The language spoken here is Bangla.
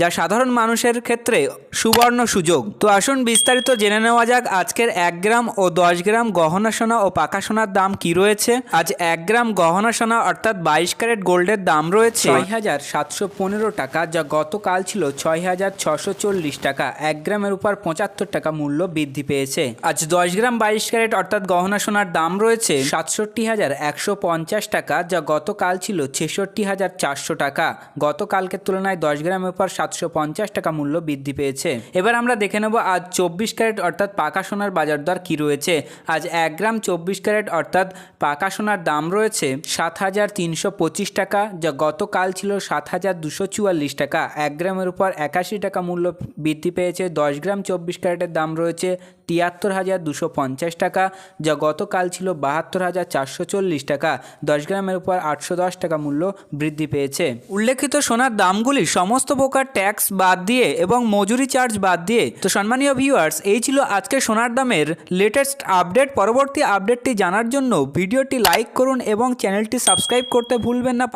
যা সাধারণ মানুষের ক্ষেত্রে সুবর্ণ সুযোগ। তো আসুন বিস্তারিত জেনে নেওয়া যাক আজকের এক গ্রাম ও দশ গ্রাম গহনা সোনা ও পাকা সোনার দাম কি রয়েছে। আজ এক গ্রাম গহনা সোনা অর্থাৎ বাইশ ক্যারেট গোল্ডের দাম রয়েছে। ছয় হাজার সাতশো পনেরো টাকা যা গতকাল ছিল ছয় হাজার ছশো চল্লিশ টাকা। এক গ্রামের উপর পঁচাত্তর টাকা মূল্য বৃদ্ধি পেয়েছে। আজ দশ গ্রাম বাইশ ক্যারেট অর্থাৎ গহনা সোনার দাম রয়েছে। সাতষট্টি হাজার একশো পঞ্চাশ টাকা যা গতকাল ছিল ছেষট্টি হাজার চারশো টাকা। গতকালকের তুলনায় দশ গ্রামের উপর সাতশো পঞ্চাশ টাকা মূল্য বৃদ্ধি পেয়েছে। এবার আমরা দেখে নেব আজ চব্বিশ ক্যারেট অর্থাৎ পাকা সোনার বাজার দর কী রয়েছে। আজ এক গ্রাম চব্বিশ ক্যারেট অর্থাৎ পাকা সোনার দাম রয়েছে সাত হাজার তিনশো পঁচিশ টাকা, যা গতকাল ছিল সাত হাজার দুশো চুয়াল্লিশ টাকা। এক গ্রামের উপর একাশি টাকা মূল্য বৃদ্ধি পেয়েছে, দশ গ্রাম চব্বিশ ক্যারেটের দাম রয়েছে তিয়াত্তর হাজার দুশো পঞ্চাশ টাকা, যা গতকাল ছিল বাহাত্তর হাজার চারশো চল্লিশ টাকা, দশ গ্রামের উপর আটশো দশ টাকা মূল্য বৃদ্ধি পেয়েছে। উল্লেখিত সোনার দামগুলি সমস্ত প্রকার ট্যাক্স বাদ দিয়ে এবং মজুরি চার্জ বাদ দিয়ে। তো সম্মানীয় ভিউয়ার্স, এই ছিল আজকে সোনার দামের লেটেস্ট আপডেট পরবর্তী আপডেটটি জানার জন্য ভিডিওটি লাইক করুন এবং চ্যানেলটি সাবস্ক্রাইব করতে ভুলবেন না।